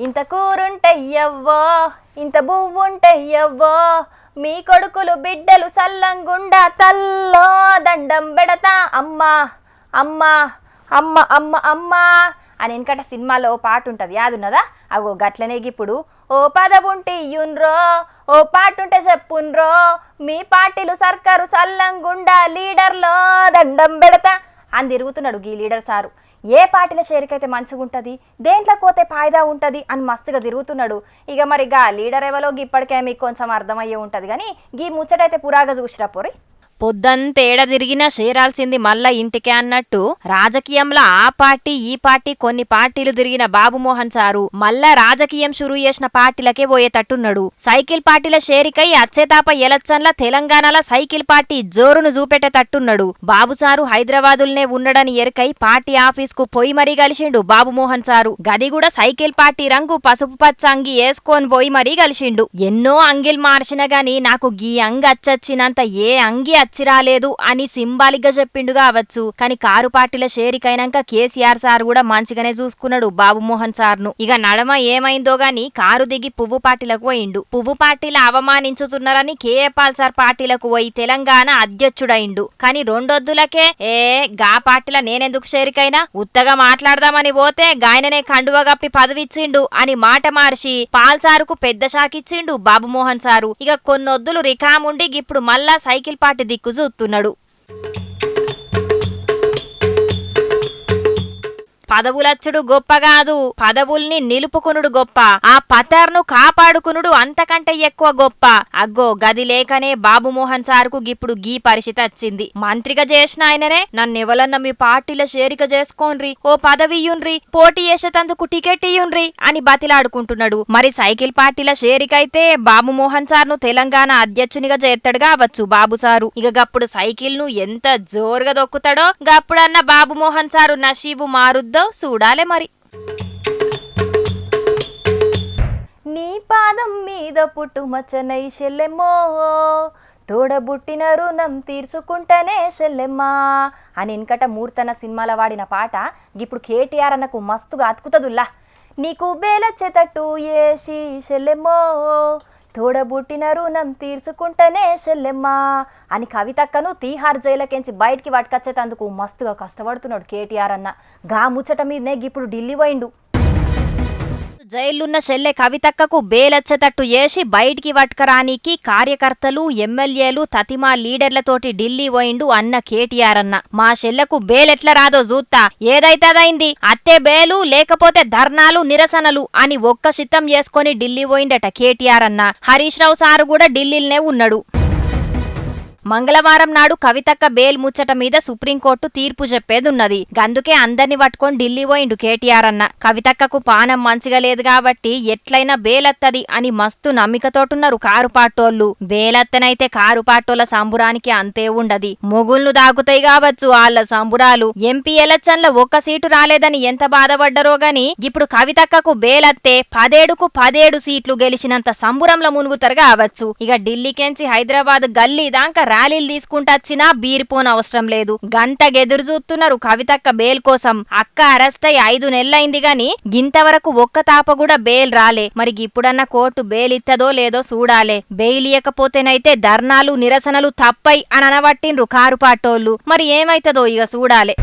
ఇంత కూరుంటయ్యవ్వో ఇంత బువ్వుంటయ్యవ్వో మీ కొడుకులు బిడ్డలు సల్లంగుండా తల్లో దండం పెడతా అమ్మా అమ్మా అమ్మ అమ్మ అమ్మా అని వెనకట సినిమాలో ఓ పాట ఉంటుంది యాదున్నదా? అగో గట్లనే ఇప్పుడు ఓ పదవుంటి ఇయ్యున్రో ఓ పాటుంటే చెప్పున్రో మీ పార్టీలు సర్కారు సల్లంగుండా లీడర్లో దండం పెడతా అని తిరుగుతున్నాడు గీ లీడర్ సారు. ఏ పార్టీల చేరికైతే మంచిగా ఉంటుంది దేంట్లో పోతే ఫాయిదా ఉంటుంది అని మస్తుగా తిరుగుతున్నాడు. ఇక మరి గా లీడర్ ఎవరో ఇప్పటికే మీకు కొంచెం అర్థమయ్యే ఉంటుంది. కానీ గీ ముచ్చటైతే పురాగా చూసిరా పోరి? పొద్దంతేడ తిరిగినా చేరాల్సింది మళ్ళా ఇంటికే అన్నట్టు రాజకీయంలో ఆ పార్టీ ఈ పార్టీ కొన్ని పార్టీలు తిరిగిన బాబుమోహన్ సారు. మళ్ళా రాజకీయం షురూ చేసిన పార్టీలకే పోయేటట్టున్నాడు. సైకిల్ పార్టీల షేరికై అచ్చేతాప ఎలక్షన్ల తెలంగాణలో సైకిల్ పార్టీ జోరును చూపెట్టేటట్టున్నాడు. బాబు సారు హైదరాబాదుల్నే ఉండడని ఎరుకై పార్టీ ఆఫీస్కు పోయి మరీ కలిసిండు బాబుమోహన్ సారు. గది కూడా సైకిల్ పార్టీ రంగు పసుపు పచ్చ అంగి వేసుకొని పోయి మరీ కలిసిండు. ఎన్నో అంగిల్ మార్చిన గాని నాకు గీ అంగి అచ్చొచ్చినంత ఏ అంగి అచ్చి రాలేదు అని సింబాలిక్గా చెప్పిండు కావచ్చు కానీ కారు పార్టీల షేరికైనాక కేసీఆర్ సార్ కూడా మంచిగానే చూసుకున్నాడు బాబు మోహన్ సార్ను ఇక నడమ ఏమైందో గాని కారు దిగి పువ్వు పార్టీలకు పోయిండు. పువ్వు పార్టీల అవమానించుతున్నారని కేఏపాల్ సార్ పార్టీలకు పోయి తెలంగాణ అధ్యక్షుడైండు. కానీ రెండొద్దులకే ఏ గా పార్టీల నేనెందుకు షేరికైనా? ఉత్తగా మాట్లాడదామని పోతే గాయననే కండువగప్పి పదవిచ్చిండు అని మాట మార్చి పాల్ సారుకు పెద్ద షాకిచ్చిండు బాబుమోహన్ సారు. ఇక కొన్నొద్దులు రికాముండి ఇప్పుడు మళ్ళా సైకిల్ పార్టీ ఎక్కుజూస్తున్నాడు పదవులచ్చుడు గొప్ప కాదు పదవుల్ని నిలుపుకునుడు గొప్ప. ఆ పతర్ను కాపాడుకునుడు అంతకంటే ఎక్కువ గొప్ప. అగ్గో గది లేకనే బాబుమోహన్ సార్కు గిప్పుడు గీ పరిస్థితి వచ్చింది మంత్రిగా చేసిన ఆయననే నన్నెవలన్న మీ పార్టీల చేరిక చేసుకోన్రి. ఓ పదవి ఇయ్యుండ్రి పోటీ చేసేటందుకు టికెట్ ఇయ్యుండ్రి అని బతిలాడుకుంటున్నాడు. మరి సైకిల్ పార్టీల చేరికైతే బాబు మోహన్ సార్ను తెలంగాణ అధ్యక్షునిగా చేస్తాడు కావచ్చు బాబు సారు. ఇక గప్పుడు సైకిల్ను ఎంత జోరుగా దొక్కుతాడో గప్పుడన్న బాబు మోహన్ సారు నషీబు మారుద్దో చూడాలే మరి. నీ పాదం మీద పుట్టుమచ్చనై చెల్లెమ్మో తోడబుట్టిన రుణం తీర్చుకుంటేనే చెల్లెమ్మా అని వెనకట మూర్తన సినిమాల వాడిన పాట ఇప్పుడు కేటీఆర్ అన్నకు మస్తుగా అతుకుతదుల్లా. నీకు బేలచ్చేటట్టు ఏసి చెల్లెమ్మో తోడబుట్టిన రుణం తీర్చుకుంటేనే చెల్లెమ్మా అని కవితక్కను తీహార్ జైలకెంచి బయటికి పట్టుకొచ్చేటందుకు మస్తుగా కష్టపడుతున్నాడు కేటీఆర్ అన్న. గా ముచ్చట మీదనే ఇప్పుడు ఢిల్లీ పోయిండు. జైలున్న చెల్లె కవితక్కకు బేలచ్చేటట్టు చేసి బయటికి వట్కరానికి కార్యకర్తలు ఎమ్మెల్యేలు తతిమా లీడర్లతోటి ఢిల్లీ పోయిండు అన్న కేటీఆర్ అన్న మా చెల్లెకు బేలెట్ల రాదో చూత్తా. ఏదైతదైంది? అత్తే బేలు లేకపోతే ధర్నాలు నిరసనలు అని ఒక్క సిద్ధం చేసుకొని ఢిల్లీ పోయిండట కేటీఆర్ అన్న హరీష్ రావు సారు కూడా ఢిల్లీలోనే ఉన్నాడు. మంగళవారం నాడు కవితక్క బేల్ ముచ్చట మీద సుప్రీంకోర్టు తీర్పు చెప్పేదున్నది. గందుకే అందర్ని పట్టుకొని ఢిల్లీ పోయిండు కేటీఆర్ అన్న. కవితక్కకు పానం మంచిగా లేదు కాబట్టి ఎట్లయినా బేలత్తది అని మస్తు నమ్మికతోటున్నారు కారు పాటోళ్ళు. బేలత్తనైతే కారు పాటోళ్ళ సంబురానికి అంతే ఉండది. మొగుల్ను దాగుతాయి కావచ్చు వాళ్ళ సంబురాలు. ఎంపీ ఎలక్షన్ల ఒక్క సీటు రాలేదని ఎంత బాధపడ్డరో గాని ఇప్పుడు కవితక్కకు బేలత్తే పదేడుకు పదేడు సీట్లు గెలిచినంత సంబురంలో మునుగుతారు కావచ్చు. ఇక ఢిల్లీకెంచి హైదరాబాద్ గల్లీ దాకా ర్యాలీలు తీసుకుంటొచ్చినా బీరిపోన అవసరం లేదు. గంటగెదురు చూస్తున్నారు కవితక్క బేల్ కోసం. అక్క అరెస్ట్ అయి ఐదు నెలలైంది గాని గింతవరకు ఒక్క తాప కూడా బెయిల్ రాలే. మరి ఇప్పుడన్నా కోర్టు బెయిల్ ఇత్తదో లేదో చూడాలే. బెయిల్ ఇయ్యకపోతేనైతే ధర్నాలు నిరసనలు తప్పై అని అనబట్టిండ్రు కారు పాటోళ్ళు. మరి ఏమైతదో ఇక చూడాలే.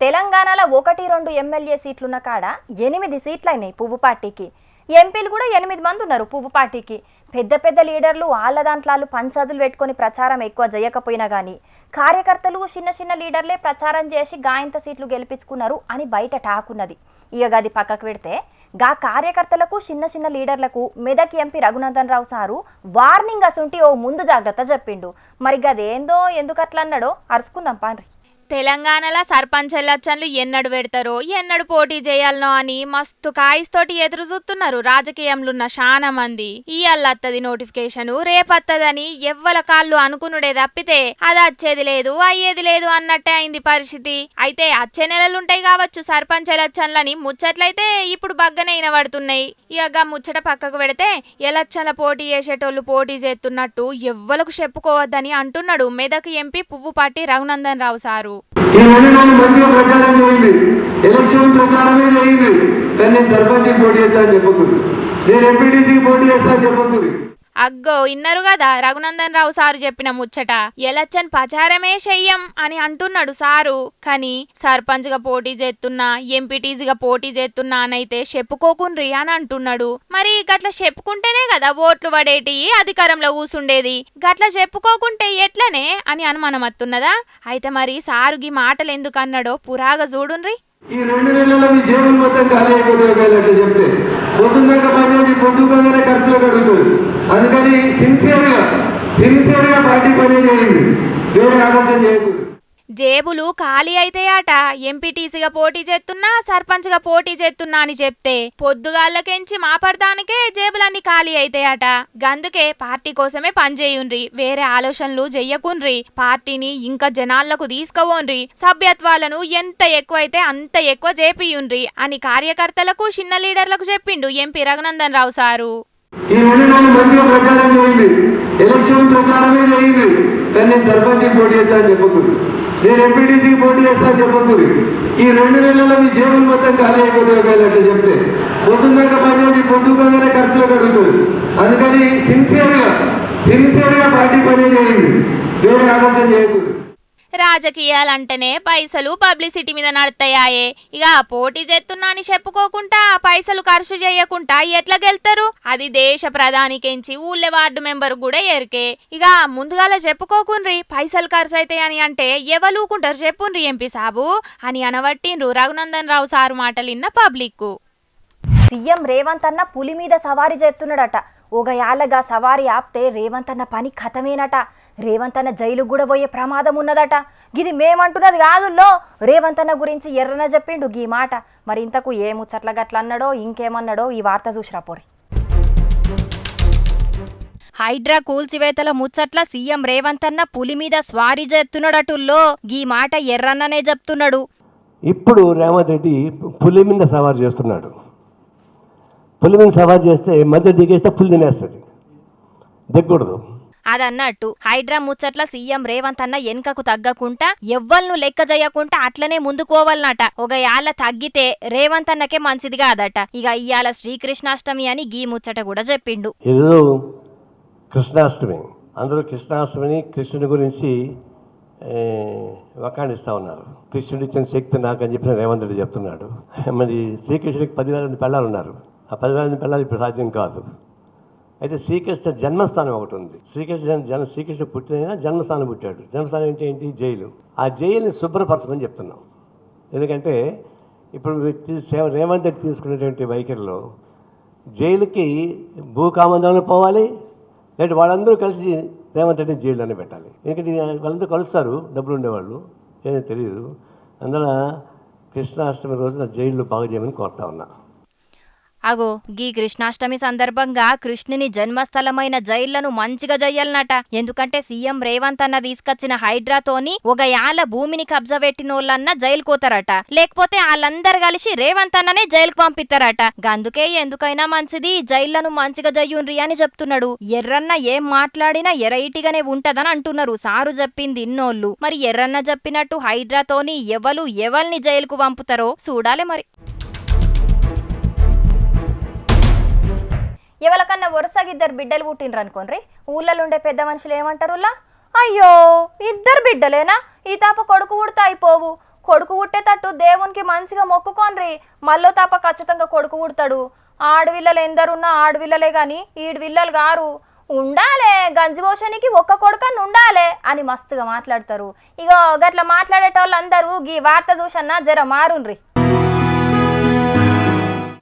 తెలంగాణలో ఒకటి రెండు ఎమ్మెల్యే సీట్లున్న కాడ ఎనిమిది సీట్లయినాయి పువ్వు పార్టీకి. ఎంపీలు కూడా ఎనిమిది మంది ఉన్నారు పువ్వు పార్టీకి. పెద్ద పెద్ద లీడర్లు వాళ్ళ దాంట్లో పంచాదులు పెట్టుకొని ప్రచారం ఎక్కువ చేయకపోయినా కానీ కార్యకర్తలు చిన్న చిన్న లీడర్లే ప్రచారం చేసి గాయంత సీట్లు గెలిపించుకున్నారు అని బయట టాకున్నది. ఇక గది పక్కకు పెడితే గా కార్యకర్తలకు చిన్న చిన్న లీడర్లకు Medak MP Raghunandan Rao sir warning అసుంటి ఓ ముందు జాగ్రత్త చెప్పిండు మరి గదేందో ఎందుకు అట్లా అన్నాడో అరుచుకుందాం పాన్రి. తెలంగాణలో సర్పంచ్ ఎలక్షన్లు ఎన్నడు పెడతారో ఎన్నడు పోటీ చేయాలనో అని మస్తు కాయిస్తోటి ఎదురు చూస్తున్నారు రాజకీయంలో శానా మంది. ఇయ్యాలత్తది నోటిఫికేషన్ రేపత్తదని ఎవ్వల కాళ్ళు అనుకునుడే తప్పితే అది వచ్చేది లేదు అయ్యేది లేదు అన్నట్టే అయింది పరిస్థితి. అయితే వచ్చే నెలలుంటాయి కావచ్చు సర్పంచ్ ఎలక్షన్లని ముచ్చట్లయితే ఇప్పుడు బగ్గనే వినబడుతున్నాయి ఇక ముచ్చట పక్కకు పెడితే ఎలక్షన్ల పోటీ చేసేటోళ్ళు పోటీ చేస్తున్నట్టు ఎవ్వలకు చెప్పుకోవద్దని అంటున్నాడు మెదక్ ఎంపీ పువ్వుపాటి రఘునందన్ రావు సారు. ఈ రెండు మంచిగా ప్రచారం చేయండి. ఎలక్షన్ ప్రచారమే చేయండి. కానీ నేను సర్పంచ్కి పోటీ చేస్తా చెప్పకూడదు నేను ఎంపీటీసీకి పోటీ చేస్తా చెప్పకూడదు అగ్గో ఇన్నరు కదా రఘునందన్ రావు సారు చెప్పిన ముచ్చట. ఎలచ్చన్ ప్రచారమే చెయ్యం అని అంటున్నాడు సారు. కానీ సర్పంచ్గా పోటీ చేస్తున్నా ఎంపీటీసీగా పోటీ చేస్తున్నా అనైతే చెప్పుకోకుండ్రి అని అంటున్నాడు. మరి గట్ల చెప్పుకుంటేనే కదా ఓట్లు పడేటి అధికారంలో కూసుండేది. గట్ల చెప్పుకోకుంటే ఎట్లనే అని అనుమానం వస్తున్నదా అయితే మరి సారుగి మాటలు ఎందుకన్నాడో పురాగా చూడుండ్రి. ఈ రెండు నెలల మీ జేబులు మొత్తం ఖాళీ అయిపోతాయి అట్లా చెప్తే. పొద్దున్నాక పనిచేసి పొద్దుగానే ఖర్చులు కడుగుతారు. అందుకని సిన్సియర్గా సిన్సియర్గా పార్టీ పని చేయండి. వేరే ఆలోచన చేయకూడదు. జేబులు ఖాళీ అయితాయట ఎంపీటీసీగా పోటీ చేస్తున్నా సర్పంచ్గా పోటీ చేస్తున్నా అని చెప్తే పొద్దుగాళ్ళకెంచి మాపడదానికే జేబులన్నీ ఖాళీ అయితాయట గందుకే పార్టీ కోసమే పనిచేయుండ్రి వేరే ఆలోచనలు చెయ్యకుండ్రి పార్టీని ఇంకా జనాలకు తీసుకుపోండ్రి. సభ్యత్వాలను ఎంత ఎక్కువైతే అంత ఎక్కువ చేపియుండ్రి అని కార్యకర్తలకు చిన్న లీడర్లకు చెప్పిండు ఎంపీ రఘునందన్ రావు సారు. ఈ మంచిగా ప్రచారం చేయండి ఎలక్షన్ ప్రచారమే చేయండి కానీ సర్పంచ్ పోటీ చేస్తా అని చెప్పకూడదు. నేను ఎంపీటీసీకి పోటీ చేస్తా చెప్పొద్దు. ఈ రెండు నెలల్లో మీ జీవనం మొత్తం ఖాళీ అయిపోతే ఒకవేళ చెప్తే. పొద్దున్నాక పనిచేసి పొద్దుగానే ఖర్చులు కడుగుతుంది అందుకని సిన్సియర్గా సిన్సియర్గా పార్టీ పని చేయండి. వేరే ఆలోచన చేయకు. రాజకీయాలంటేనే పైసలు పబ్లిసిటీ మీద నడతాయాయే. ఇక పోటీ చేస్తున్నా అని చెప్పుకోకుండా పైసలు ఖర్చు చేయకుండా ఎట్లా గెలుతారు? అది దేశ ప్రధానికెంచి ఊళ్ళే వార్డు మెంబర్ కూడా ఎరికే ఇక ముందుగాల చెప్పుకోకుండ్రి పైసలు ఖర్చు అవుతాయని అంటే ఎవలూకుంటారు చెప్పుండ్రి ఎంపీ సాబు? అని అనబట్టిండ్రు రఘునందన్ రావు సారు మాటలిన్న పబ్లిక్ సీఎం రేవంత్ అన్న పులి మీద సవారీ చేస్తున్నాడట. ఒక యాలగా సవారీ ఆపితే రేవంత్ అన్న పని కథమేనట. రేవంత్ అన్న జైలుకు కూడా పోయే ప్రమాదం ఉన్నదట. ఇది మేమంటున్నది కాదుల్లో. రేవంత్ అన్న గురించి ఎర్రన చెప్పిండు గీ మాట. మరి ఇంతకు ఏ ముచ్చట్ల గట్ల అన్నాడో ఇంకేమన్నాడో ఈ వార్త చూసిరా పోరి. హైడ్రా కూల్చివేతల ముచ్చట్ల సీఎం రేవంత్ అన్న పులి మీద స్వారీ చేస్తున్నాడటుల్లో గీ మాట ఎర్రన్ననే చెప్తున్నాడు. ఇప్పుడు రేవంత్ రెడ్డి పులి మీద సవారు చేస్తున్నాడు. పులి మీద సవారు చేస్తే మధ్య దిగేస్తే పులి తినేస్తుంది. దిగకూడదు. అదన్నట్టు హైడ్రా ముచ్చట్ల సీఎం రేవంత్ అన్న వెనుకకు తగ్గకుండా ఎవ్వల్ను లెక్క చేయకుండా అట్లనే ముందుకోవాలనట ఒక యాళ్ళ తగ్గితే రేవంత్ అన్నకే మంచిది కాదట. ఇక ఇయాల శ్రీకృష్ణాష్టమి అని గీ ముచ్చట కూడా చెప్పిండు. కృష్ణాష్టమి. అందరూ కృష్ణాష్టమిని కృష్ణుడి గురించి వకాణిస్తూ ఉన్నారు. కృష్ణుడు ఇచ్చిన శక్తి నాకు అని చెప్పిన రేవంత్ రెడ్డి చెప్తున్నాడు. మరి శ్రీకృష్ణుడికి పదివేల మంది పిల్లలు ఉన్నారు ఆ పదివేల పిల్లలు ఇప్పుడు సాధ్యం కాదు. అయితే శ్రీకృష్ణ జన్మస్థానం ఒకటి ఉంది. శ్రీకృష్ణ జన్- జన శ్రీకృష్ణ పుట్టిన జన్మస్థానం పుట్టాడు. జన్మస్థానం ఏంటి ఏంటి? జైలు. ఆ జైలుని శుభ్రపరచమని చెప్తున్నాం. ఎందుకంటే ఇప్పుడు సేవ రేవంత్ రెడ్డి తీసుకునేటువంటి వైఖరిలో జైలుకి భూకామందంలో పోవాలి లేదంటే వాళ్ళందరూ కలిసి రేవంత్ రెడ్డి జైల్లోనే పెట్టాలి. ఎందుకంటే వాళ్ళందరూ కలుస్తారు డబ్బులు ఉండేవాళ్ళు. ఏమో తెలియదు అందువల్ల కృష్ణాష్టమి రోజున జైల్లో బాగా చేయమని కోరుతా ఉన్నా. అగో గీ కృష్ణాష్టమి సందర్భంగా కృష్ణుని జన్మస్థలమైన జైళ్ళను మంచిగా జయ్యాలనట ఎందుకంటే సీఎం రేవంత్ అన్న తీసుకొచ్చిన హైడ్రాతోని ఒక యాల భూమిని కబ్జా పెట్టినోళ్ళన్న జైలు కోతారట లేకపోతే వాళ్ళందరు కలిసి రేవంత్ అన్ననే జైలుకు పంపిస్తారట. గందుకే ఎందుకైనా మంచిది జైళ్ళను మంచిగా జయ్యుండ్రి అని చెప్తున్నాడు. ఎర్రన్న ఏం మాట్లాడినా ఎరైటిగానే ఉంటదని అంటున్నారు. సారు చెప్పింది ఇన్నోళ్ళు. మరి ఎర్రన్న చెప్పినట్టు హైడ్రాతోని ఎవలు ఎవల్ని జైలుకు పంపుతారో చూడాలి మరి. ఎవరికన్నా వరుసగా ఇద్దరు బిడ్డలు పుట్టిండ్రు అనుకోండి ఊళ్ళలో ఉండే పెద్ద మనుషులు ఏమంటారులా అయ్యో ఇద్దరు బిడ్డలేనా? ఈ తాప కొడుకు పుడితే అయిపోవు. కొడుకు పుట్టేటట్టు దేవునికి మంచిగా మొక్కుకోండ్రి. మళ్ళో తాప ఖచ్చితంగా కొడుకు పుడతాడు. ఆడవిల్లలు ఎందరున్నా ఆడవిల్లలే గాని ఈడవిల్లలు గారు. ఉండాలే గంజిభోషనికి ఒక్క కొడుకని ఉండాలే అని మస్తుగా మాట్లాడతారు. ఇగో గట్ల మాట్లాడేటోళ్ళందరూ గీ వార్త చూసన్నా జర మారుండ్రి.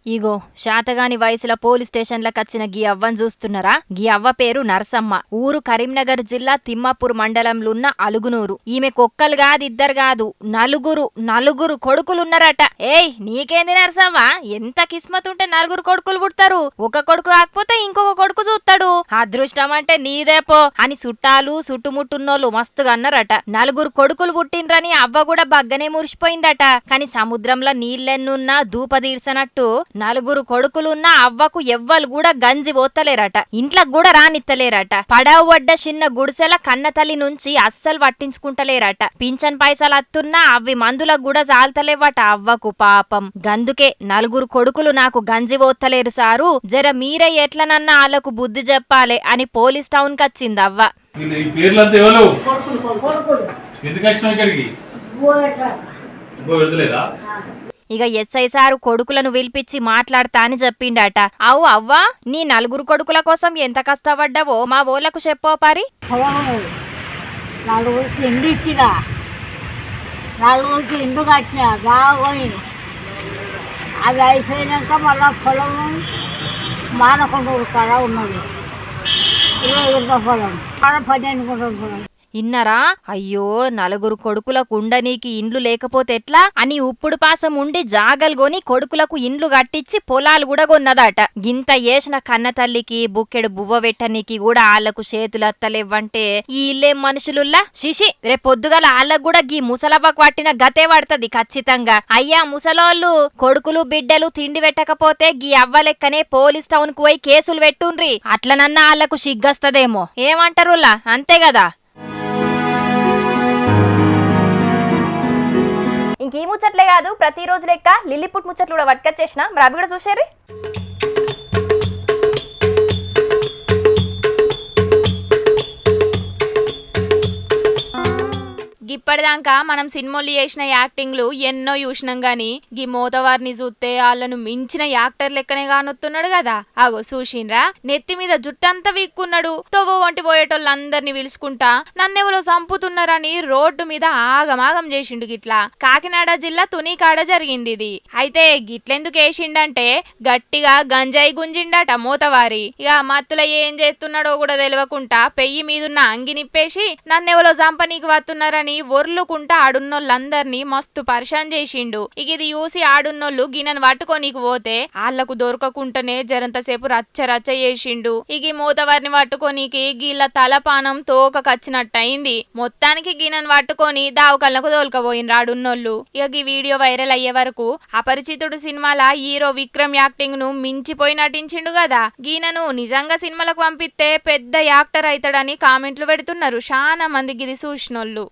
ఇగో శాతగాని వయసుల పోలీస్ స్టేషన్లకు వచ్చిన గీ అవ్వని చూస్తున్నారా? గీ అవ్వ పేరు నరసమ్మ. ఊరు కరీంనగర్ జిల్లా తిమ్మాపూర్ మండలంలో ఉన్న అలుగునూరు. ఈమె కుక్కలు కాదు ఇద్దరు కాదు. నలుగురు నలుగురు కొడుకులున్నారట. ఏయ్ నీకేంది నరసమ్మ? ఎంత కిస్మత్ ఉంటే నలుగురు కొడుకులు పుడతారు. ఒక కొడుకు కాకపోతే ఇంకొక కొడుకు చూస్తాడు అదృష్టం అంటే నీదేపో అని చుట్టాలు చుట్టుముట్టున్నోళ్ళు మస్తుగా అన్నారట. నలుగురు కొడుకులు పుట్టిండ్రని అవ్వ కూడా బగ్గనే మురిసిపోయిందట. కాని సముద్రంలో నీళ్ళెన్నున్నా దూప తీర్చనట్టు నలుగురు కొడుకులున్న అవ్వకు ఎవ్వలు కూడా గంజి ఓత్తలేరట ఇంట్లకు కూడా రానిత్తలేరట. పడవ వడ్డ చిన్న గుడిసెల కన్నతల్లి నుంచి అస్సలు పట్టించుకుంటలేరట. పింఛన్ పైసలు అత్తున్నా అవి మందులకు కూడా చాలతలేవట అవ్వకు పాపం. గందుకే నలుగురు కొడుకులు నాకు గంజి ఓత్తలేరు సారు. జర మీరే ఎట్లనన్నా వాళ్ళకు బుద్ధి చెప్పాలే అని పోలీస్ టౌన్ కచ్చింది అవ్వ ఎందుకు వచ్చినావు ఇక్కడికి? ఇక ఎస్ఐ సారు కొడుకులను పిలిపించి మాట్లాడతా అని చెప్పిండట. అవు అవ్వా నీ నలుగురు కొడుకుల కోసం ఎంత కష్టపడ్డావో మా ఓలకు చెప్పో పరి. నలుగురికి ఇండు ఇచ్చిన నలుగురికి ఇండు కట్టిన అది అయిపోయినాక మళ్ళా పొలం మానకుండా కాడ ఉన్నది. ఇరవై పొలం. పన్నెండు పొలం. ఇన్నరా? అయ్యో నలుగురు కొడుకులకు ఉండనీకి ఇండ్లు లేకపోతే ఎట్లా? అని ఉప్పుడు పాసం ఉండి జాగలు కొని కొడుకులకు ఇండ్లు కట్టించి పొలాలు కూడా కొన్నదట. గింత ఏసిన కన్న తల్లికి బుక్కెడు బువ్వ పెట్టనీకి కూడా ఆళ్ళకు చేతులు అత్తలేవ్వంటే ఈ ఇల్లేం మనుషులుల్లా? శిషి రేపొద్దుగల ఆళ్ళకు కూడా గీ ముసలవ్వకు పట్టిన గతే పడుతుంది ఖచ్చితంగా. అయ్యా ముసలోళ్ళు కొడుకులు బిడ్డలు తిండి పెట్టకపోతే గీ అవ్వలెక్కనే పోలీస్ టౌన్కు పోయి కేసులు పెట్టుండ్రి. అట్లనన్నా ఆళ్ళకు సిగ్గస్తదేమో ఏమంటారులా అంతే కదా ఇంక ఈ ముచ్చట్లే కాదు ప్రతిరోజు లెక్క లిల్లీపుట్ ముచ్చట్లు కూడా పట్టుకొచ్చేసిన మరి అవి కూడా చూసారు గిప్పటిదాకా మనం సినిమాలు చేసిన యాక్టింగ్లు ఎన్నో చూసినాం గాని గీ మోతవారిని చూస్తే వాళ్ళను మించిన యాక్టర్ లెక్కనే కానొస్తున్నాడు కదా అగో చూసిండ్రా? నెత్తి మీద జుట్టంతా వీక్కున్నాడు. తొవ్వ వంటి పోయేటోళ్ళందరినీ పిలుచుకుంటా నన్నెవలో చంపుతున్నారని రోడ్డు మీద ఆగమాగం చేసిండు గిట్లా. కాకినాడ జిల్లా తునికాడ జరిగింది ఇది. అయితే గిట్లెందుకు వేసిండంటే గట్టిగా గంజాయి గుంజిండట మోతవారి. ఇక మత్తుల ఏం చేస్తున్నాడో కూడా తెలియకుండా పెయ్యి మీదున్న అంగి నిప్పేసి నన్నెవలో చంపనీకి వస్తున్నారని ఒర్లుకుంటా ఆడున్నోళ్ళందరినీ మస్తు పరిశాన్ చేసిండు. ఇక ఇది చూసి ఆడున్నోళ్ళు గిన్నెను పట్టుకోనీకి పోతే ఆళ్ళకు దొరకకుంటనే జరంతసేపు రచ్చ రచ్చ చేసిండు. ఇక మూతవారిని పట్టుకోనీకి గీళ్ళ తలపానం తోక కచ్చినట్టయింది మొత్తానికి గిన్నెను పట్టుకొని దావకళ్ళకు తోలుకపోయిన ఆడున్నోళ్ళు. ఇక ఈ వీడియో వైరల్ అయ్యే వరకు అపరిచితుడు సినిమాల హీరో విక్రమ్ యాక్టింగ్ను మించిపోయి నటించిండు కదా గీనను నిజంగా సినిమాలకు పంపిస్తే పెద్ద యాక్టర్ అవుతాడని కామెంట్లు పెడుతున్నారు. చాలా మంది గిది చూసినోళ్ళు.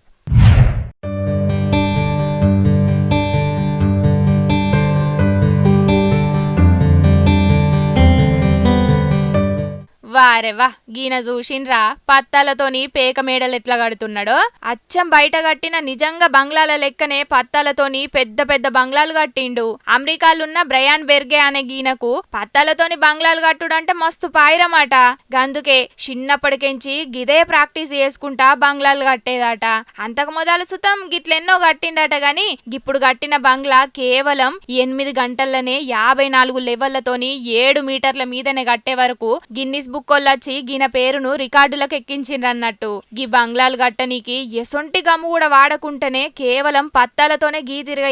వారెవా గీన చూసిండ్రా పత్తాలతోని పేక మేడలు ఎట్లా కడుతున్నాడో? అచ్చం బయట కట్టిన నిజంగా బంగ్లాల లెక్కనే పత్తాలతోని పెద్ద పెద్ద బంగ్లాలు కట్టిండు. అమెరికాలున్న బ్రయాన్ బెర్గే అనే గీనకు పత్తాలతోని బంగ్లాలు కట్టుడంటే మస్తు పాయిరమాట. గందుకే చిన్నప్పటికెంచి గిదే ప్రాక్టీస్ చేసుకుంటా బంగ్లాలు కట్టేదట. అంతకు మొదలు సుతం గిట్లెన్నో కట్టిండట గాని ఇప్పుడు కట్టిన బంగ్లా కేవలం ఎనిమిది గంటల్లోనే యాభై నాలుగు లెవెళ్ళతోని ఏడు మీటర్ల మీదనే కట్టే వరకు గిన్నిస్ బుక్ వచ్చి గిన పేరును రికార్డులకు ఎక్కించిండ్రన్నట్టు గీ బంగ్లాలు కట్టనీకి ఎసొంటి గమ్ము కూడా వాడకుంటేనే కేవలం పత్తాలతోనే గీ తిరగ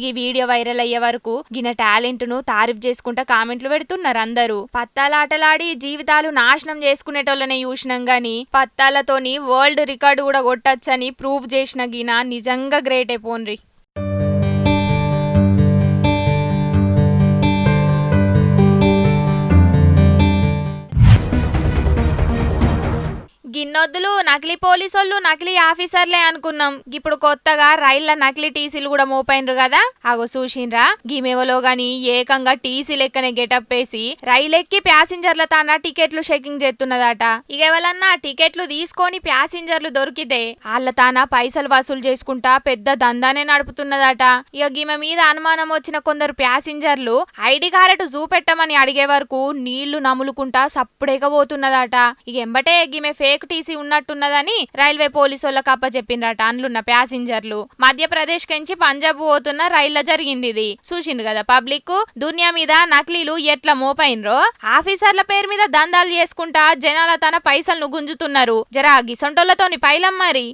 ఈ వీడియో వైరల్ అయ్యే వరకు గిన టాలెంట్ను తారీఫ్ చేసుకుంటా కామెంట్లు పెడుతున్నారు అందరూ పత్తాలాటలాడి జీవితాలు నాశనం చేసుకునేటోళ్ళనే చూసినాం గాని పత్తాలతోని వరల్డ్ రికార్డు కూడా కొట్టచ్చని ప్రూవ్ చేసిన గిన నిజంగా గ్రేట్ పోన్రి. గిన్నొద్దులు నకిలీ పోలీసోళ్ళు నకిలీ ఆఫీసర్లే అనుకున్నాం. ఇప్పుడు కొత్తగా రైళ్ళ నకిలీ టీసీలు కూడా మోపైనరు కదా? అగో చూసిండ్రా గిమెవలో గాని ఏకంగా టీసీ లెక్కనే గెటప్ వేసి రైలెక్కి ప్యాసింజర్ల తాన టికెట్లు చెకింగ్ చేస్తున్నదట ఇక ఎవరన్నా టికెట్లు తీసుకొని ప్యాసింజర్లు దొరికితే వాళ్ళ తాన పైసలు వసూలు చేసుకుంటా పెద్ద దందానే నడుపుతున్నదట. ఇక గిమె మీద అనుమానం వచ్చిన కొందరు ప్యాసింజర్లు ఐడి కార్డు చూపెట్టమని అడిగే వరకు నీళ్ళు నములుకుంటా సప్పుడేకపోతున్నదట ఇక ఎంబటే గిమె ఫేక్ టీసీ ఉన్నట్టున్నదని రైల్వే పోలీసులకు అప్పచెప్పిండ్రట. అండ్లున్న ప్యాసింజర్లు. మధ్యప్రదేశ్ కెంచి పంజాబ్ పోతున్న రైళ్ళ జరిగింది ఇది. చూసిండ్రు కదా పబ్లిక్ దునియా మీద నకిలీలు ఎట్లా మోపైనరో ఆఫీసర్ల పేరు మీద దందాలు చేసుకుంటా జనాల తన పైసలను గుంజుతున్నారు. జరా గిసొంటోళ్ళతోని పైలం మరి?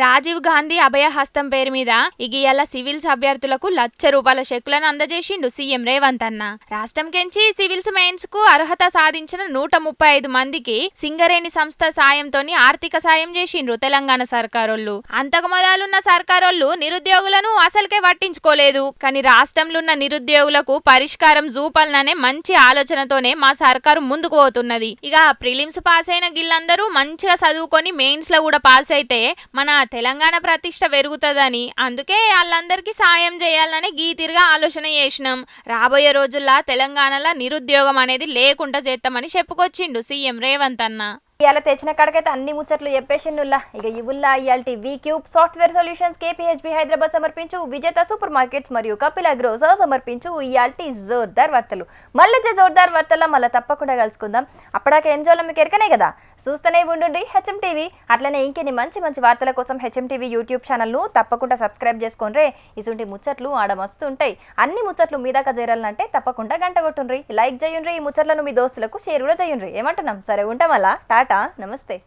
రాజీవ్ గాంధీ అభయ హస్తం పేరు మీద ఇగియాల సివిల్స్ అభ్యర్థులకు లక్ష రూపాయల చెక్కులను అందజేసిండు సీఎం రేవంత్ అన్న. రాష్ట్రం కెంచి సివిల్స్ మెయిన్స్కు అర్హత సాధించిన నూట ముప్పై ఐదు మందికి సింగరేణి సంస్థ సాయంతోని ఆర్థిక సాయం చేసిండ్రు తెలంగాణ సర్కారోళ్ళు. అంతకు మొదలున్న సర్కారోళ్ళు నిరుద్యోగులను అసలుకే పట్టించుకోలేదు. కానీ రాష్ట్రంలో ఉన్న నిరుద్యోగులకు పరిష్కారం చూపాలననే మంచి ఆలోచనతోనే మా సర్కారు ముందుకు పోతున్నది. ఇక ప్రిలిమ్స్ పాస్ అయిన గిల్లందరూ మంచిగా చదువుకొని మెయిన్స్లో కూడా పాస్ అయితే మన తెలంగాణ ప్రతిష్ట పెరుగుతుందని అందుకే వాళ్ళందరికీ సాయం చేయాలని గీతిరిగా ఆలోచన చేసినాం. రాబోయే రోజుల్లో తెలంగాణలో నిరుద్యోగం అనేది లేకుండా చేస్తామని చెప్పుకొచ్చిండు సీఎం రేవంత్ అన్న. ఇవాళ తెచ్చిన కాడకైతే అన్ని ముచ్చట్లు చెప్పేసిండుల్లా. ఇక ఇవుల్లా ఇయాల్టి V cube software solutions KPHB Hyderabad సమర్పించు విజేత సూపర్ మార్కెట్స్ మరియు కపిల అగ్రోసా సమర్పించు ఇయాల్టీ జోర్దార్ వార్తలు. మళ్ళీ జోర్దార్ వార్తల్లో మళ్ళీ తప్పకుండా కలుసుకుందాం. అప్పటిదాకా ఏం చేయాలో మీకు ఎరకనే కదా? చూస్తూనే ఉండండి హెచ్ఎం టీవీ అట్లనే ఇంకెన్ని మంచి మంచి వార్తల కోసం హెచ్ఎం టీవీ యూట్యూబ్ ఛానల్ను తప్పకుండా సబ్స్క్రైబ్ చేసుకోండి ఇటువంటి ముచ్చట్లు ఆడ మస్తు ఉంటాయి. అన్ని ముచ్చట్లు మీ దాకా చేరాలంటే తప్పకుండా గంట కొట్టుండ్రి. లైక్ చేయండి ఈ ముచ్చట్లను మీ దోస్తులకు షేర్ కూడా చేయండి ఏమంటున్నాం? సరే ఉంటాం అలా. టాటా. नमस्ते।